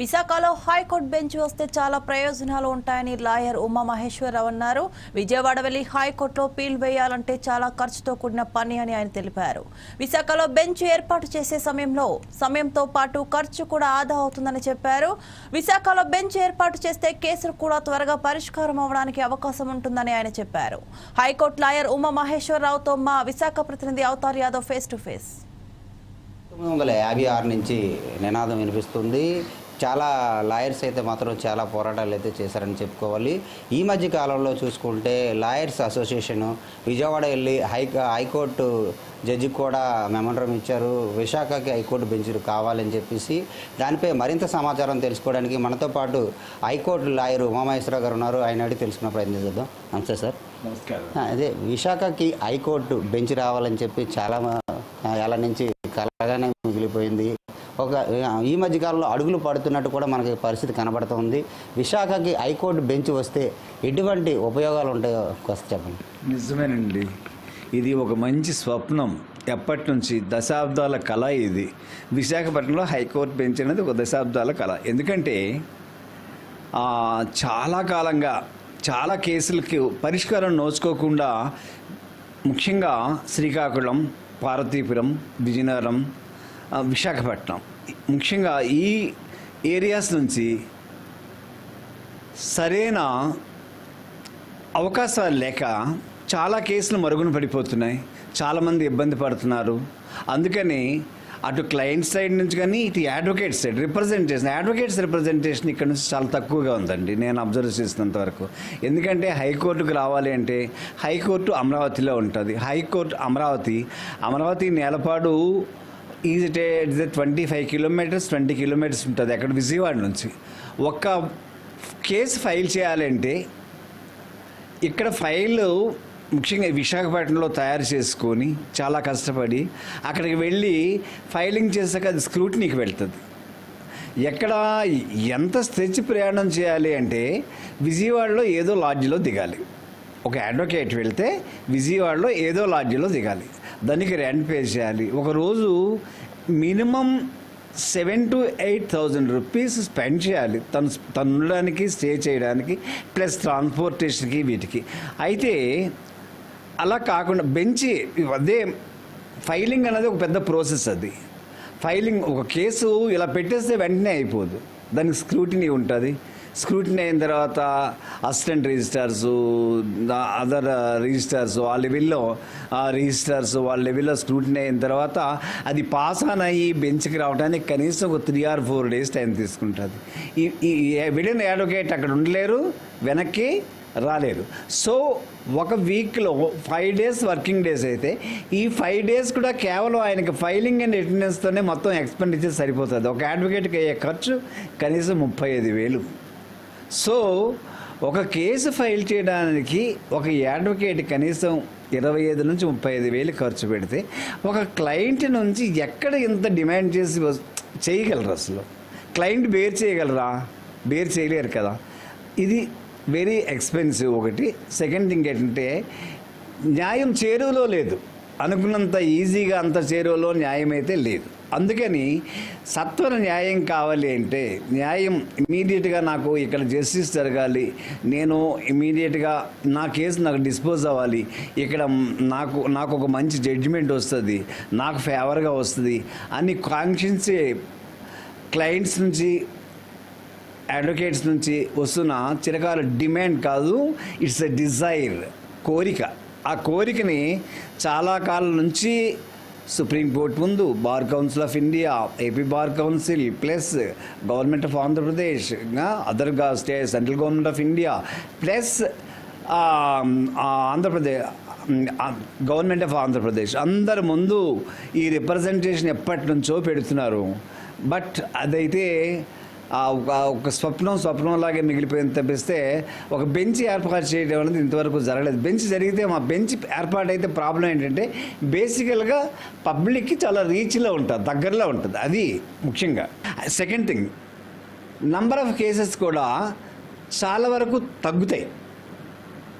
విశాఖలో high court bench వస్తే చాలా ప్రయోజనాలు ఉంటాయని లాయర్ ఉమా మహేశ్వరరావు అన్నారు. విజయవాడ వెళ్ళి హైకోర్టులో పీల్ వేయాలంటే చాలా ఖర్చుతో కూడిన పని అని ఆయన తెలిపారు. విశాఖలో బెంచ్ ఏర్పాటు చేసే సమయంలో సమయంతో పాటు ఖర్చు కూడా ఆదా అవుతుందని చెప్పారు. విశాఖలో బెంచ్ ఏర్పాటు చేస్తే కేసులు కూడా త్వరగా పరిష్కారం అవడానికి అవకాశం ఉంటుందని ఆయన చెప్పారు. హైకోర్టు లాయర్ ఉమా మహేశ్వరరావుతో మా విశాఖ ప్రతినిధి Avatar Yadav face to face తొమ్మిది వందల యాభై ఆరు నుంచి నినాదం వినిపిస్తుంది. చాలా లాయర్స్ అయితే మాత్రం చాలా పోరాటాలు అయితే చేశారని చెప్పుకోవాలి. ఈ మధ్య కాలంలో చూసుకుంటే లాయర్స్ అసోసియేషన్ విజయవాడ వెళ్ళి హై హైకోర్టు జడ్జికి కూడా మెమండరం ఇచ్చారు. విశాఖకి హైకోర్టు బెంచ్లు కావాలని చెప్పేసి దానిపై మరింత సమాచారం తెలుసుకోవడానికి మనతో పాటు హైకోర్టు లాయర్ ఉమామహేశ్వర గారు ఉన్నారు. ఆయన అడిగి తెలుసుకునే ప్రయత్నం చేద్దాం. నమస్తే సార్. నమస్కారం. అదే విశాఖకి హైకోర్టు బెంచ్ రావాలని చెప్పి చాలా ఏళ్ళ నుంచి కలగానే మిగిలిపోయింది. ఒక ఈ మధ్యకాలంలో అడుగులు పడుతున్నట్టు కూడా మనకి పరిస్థితి కనబడుతుంది. విశాఖకి హైకోర్టు బెంచ్ వస్తే ఎటువంటి ఉపయోగాలు ఉంటాయో కొంత చెప్పండి. నిజమేనండి. ఇది ఒక మంచి స్వప్నం. ఎప్పటి నుంచి దశాబ్దాల కళ ఇది. విశాఖపట్నంలో హైకోర్టు బెంచ్ అనేది ఒక దశాబ్దాల కళ. ఎందుకంటే చాలా కాలంగా చాలా కేసులకి పరిష్కారం నోచుకోకుండా ముఖ్యంగా శ్రీకాకుళం పార్వతీపురం విజయనగరం విశాఖపట్నం. ముఖ్యంగా ఈ ఏరియాస్ నుంచి సరైన అవకాశాలు లేక చాలా కేసులు మరుగున పడిపోతున్నాయి. చాలామంది ఇబ్బంది పడుతున్నారు. అందుకని అటు క్లయింట్ సైడ్ నుంచి కానీ ఇటు advocate side representation advocates representation ఇక్కడ నుంచి చాలా తక్కువగా ఉందండి. నేను అబ్జర్వ్ చేసినంత వరకు. ఎందుకంటే హైకోర్టుకు రావాలి అంటే హైకోర్టు అమరావతిలో ఉంటుంది. High court Amaravati Amaravati Nelapadu is it twenty five kilometres twenty kilometres ఉంటుంది అక్కడ విజయవాడ నుంచి. ఒక్క కేసు ఫైల్ చేయాలంటే ఇక్కడ ఫైల్ ముఖ్యంగా విశాఖపట్నంలో తయారు చేసుకొని చాలా కష్టపడి అక్కడికి వెళ్ళి ఫైలింగ్ చేశాక అది స్క్రూటినీకి వెళ్తుంది. ఎక్కడ ఎంత స్ట్రెచ్ ప్రయాణం చేయాలి అంటే విజయవాడలో ఏదో లాడ్జిలో దిగాలి. ఒక అడ్వకేట్ వెళ్తే విజయవాడలో ఏదో లాడ్జిలో దిగాలి. దానికి రెంట్ పే చేయాలి. ఒకరోజు minimum seven to eight thousand rupees spend చేయాలి. తను తను ఉండడానికి స్టే చేయడానికి ప్లస్ ట్రాన్స్పోర్టేషన్కి వీటికి. అయితే అలా కాకుండా బెంచి అదే ఫైలింగ్ అనేది ఒక పెద్ద ప్రాసెస్ అది. ఫైలింగ్ ఒక కేసు ఇలా పెట్టేస్తే వెంటనే అయిపోదు. దానికి స్క్రూటినీ ఉంటుంది. స్క్రూటినీ అయిన తర్వాత అసిస్టెంట్ రిజిస్టార్స్ అదర్ రిజిస్టార్స్ వాళ్ళ లెవెల్లో రిజిస్టర్స్ రిజిస్టార్స్ వాళ్ళ లెవెల్లో స్క్రూటినీ అయిన తర్వాత అది పాస్ ఆన్ అయ్యి బెంచ్కి రావడానికి కనీసం ఒక three or four days time తీసుకుంటుంది. ఈ విడిన విడిన్ అడ్వకేట్ అక్కడ ఉండలేరు వెనక్కి రాలేదు సో ఒక వీక్లో ఫైవ్ డేస్ వర్కింగ్ డేస్ అయితే ఈ ఫైవ్ డేస్ కూడా కేవలం ఆయనకి ఫైలింగ్ అండ్ అటెండెన్స్తోనే మొత్తం ఎక్స్పెండిచర్ సరిపోతుంది. ఒక అడ్వకేట్కి అయ్యే ఖర్చు కనీసం ముప్పై ఐదు వేలు. సో ఒక కేసు ఫైల్ చేయడానికి ఒక అడ్వకేట్ కనీసం ఇరవై ఐదు నుంచి ముప్పై ఐదు వేలు ఖర్చు పెడితే ఒక క్లయింట్ నుంచి ఎక్కడ ఇంత డిమాండ్ చేసి చేయగలరు అసలు? క్లయింట్ బేర్ చేయగలరా? బేర్ చేయలేరు కదా. ఇది వెరీ ఎక్స్పెన్సివ్ ఒకటి. సెకండ్ థింగ్ ఏంటంటే న్యాయం చేరువలో లేదు. అనుకున్నంత ఈజీగా అంత చేరువలో న్యాయం అయితే లేదు. అందుకని సత్వర న్యాయం కావాలి అంటే న్యాయం ఇమీడియట్గా నాకు ఇక్కడ జస్టిస్ జరగాలి. నేను ఇమీడియట్గా నా కేసు నాకు డిస్పోజ్ అవ్వాలి. ఇక్కడ నాకు నాకు ఒక మంచి జడ్జిమెంట్ వస్తుంది. నాకు ఫేవర్గా వస్తుంది అని కాంక్షించే క్లయింట్స్ నుంచి అడ్వకేట్స్ నుంచి వస్తున్న చిరకాల డిమాండ్ కాదు. ఇట్స్ ఎ డిజైర్ కోరిక. ఆ కోరికని చాలా కాలం నుంచి సుప్రీంకోర్టు ముందు bar council of India AP bar council plus government of Andhra Pradesh other state central government of India plus Andhra Pradesh government of Andhra Pradesh. అందరి ముందు ఈ రిప్రజెంటేషన్ ఎప్పటి నుంచో పెడుతున్నారు. బట్ అదైతే ఒక ఒక స్వప్నం స్వప్నంలాగే మిగిలిపోయింది తప్పిస్తే ఒక బెంచ్ ఏర్పాటు చేయడం అనేది ఇంతవరకు జరగలేదు. బెంచ్ జరిగితే మా బెంచ్ ఏర్పాటైతే ప్రాబ్లం ఏంటంటే బేసికల్గా పబ్లిక్కి చాలా రీచ్లో ఉంటుంది దగ్గరలో ఉంటుంది. అది ముఖ్యంగా. Second thing number of cases కూడా చాలా వరకు తగ్గుతాయి.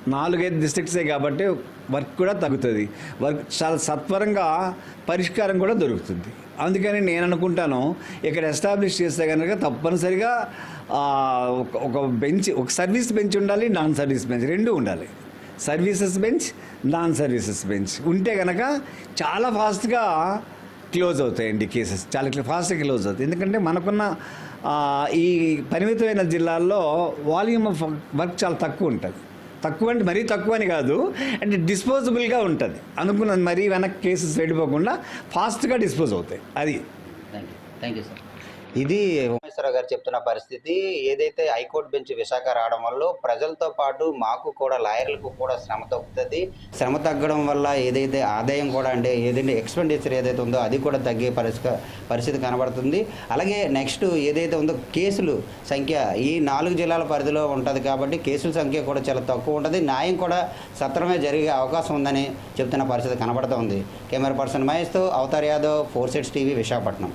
నాలుగైదు డిస్ట్రిక్ట్సే కాబట్టి వర్క్ కూడా తగ్గుతుంది. వర్క్ చాలా సత్వరంగా పరిష్కారం కూడా దొరుకుతుంది. అందుకని నేను అనుకుంటాను ఇక్కడ ఎస్టాబ్లిష్ చేస్తే కనుక తప్పనిసరిగా ఒక- ఒక బెంచ్ ఒక సర్వీస్ బెంచ్ ఉండాలి నాన్ సర్వీస్ బెంచ్ రెండు ఉండాలి. Services bench non services bench ఉంటే కనుక చాలా ఫాస్ట్గా క్లోజ్ అవుతాయండి కేసెస్ చాలా ఫాస్ట్గా క్లోజ్ అవుతాయి. ఎందుకంటే మనకున్న ఈ పరిమితమైన జిల్లాల్లో వాల్యూమ్ ఆఫ్ వర్క్ చాలా తక్కువ ఉంటుంది. తక్కువ అంటే మరీ తక్కువ అని కాదు అంటే డిస్పోజబుల్గా ఉంటుంది. అనుకున్నది మరీ వెనక్కి కేసెస్ వెళ్ళిపోకుండా ఫాస్ట్గా డిస్పోజ్ అవుతాయి. అది. Thank you thank you sir. ఇది ఉమేశ్వర గారు చెప్తున్న పరిస్థితి. ఏదైతే హైకోర్టు బెంచ్ విశాఖ రావడం వల్ల ప్రజలతో పాటు మాకు కూడా లాయర్లకు కూడా శ్రమ తగ్గుతుంది. శ్రమ తగ్గడం వల్ల ఏదైతే ఆదాయం కూడా అంటే ఏదైతే ఎక్స్పెండిచర్ ఏదైతే ఉందో అది కూడా తగ్గే పరిస్థితి పరిస్థితి కనబడుతుంది. అలాగే నెక్స్ట్ ఏదైతే ఉందో కేసులు సంఖ్య ఈ నాలుగు జిల్లాల పరిధిలో ఉంటుంది కాబట్టి కేసుల సంఖ్య కూడా చాలా తక్కువ ఉంటుంది. న్యాయం కూడా సత్రమే జరిగే అవకాశం ఉందని చెప్తున్న పరిస్థితి కనబడుతోంది. Camera person మహేష్తో Avatar Yadav four sets TV Visakhapatnam.